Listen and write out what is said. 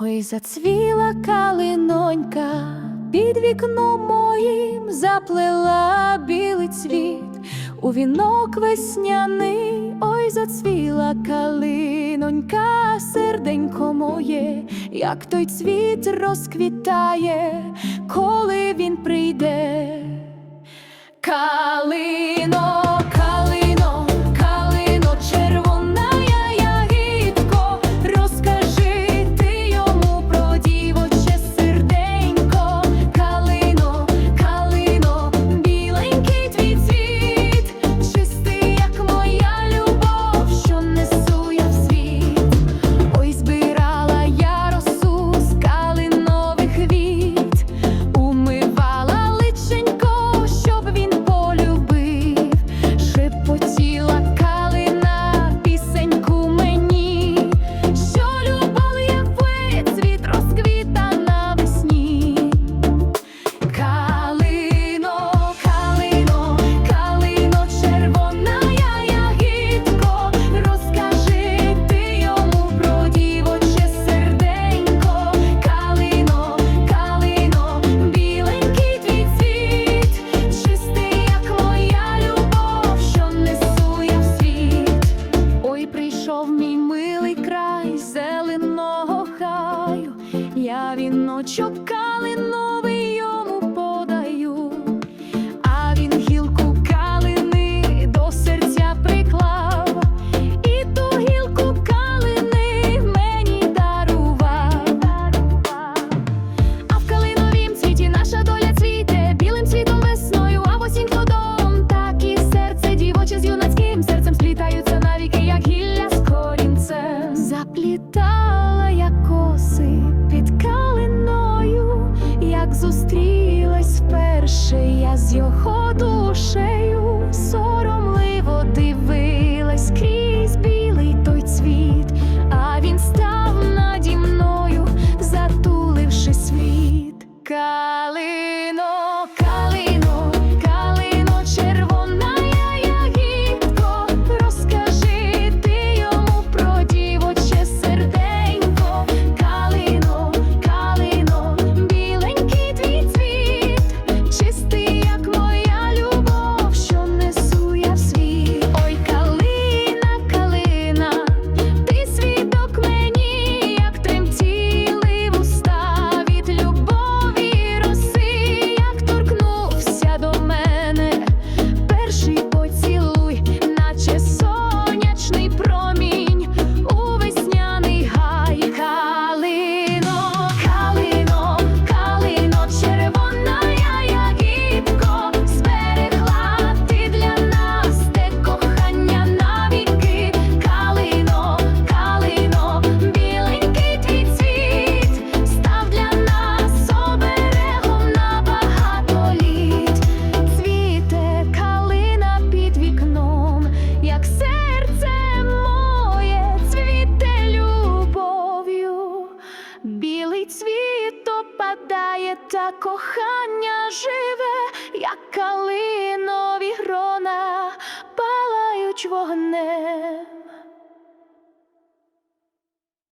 Ой, зацвіла калинонька під вікном моїм заплела білий цвіт у вінок весняний, ой, зацвіла калинонька, серденько моє, як той цвіт розквітає, коли він прийде. я віночок калиновий вірші я з його душею. білий цвіт опадає, та кохання живе, як калино.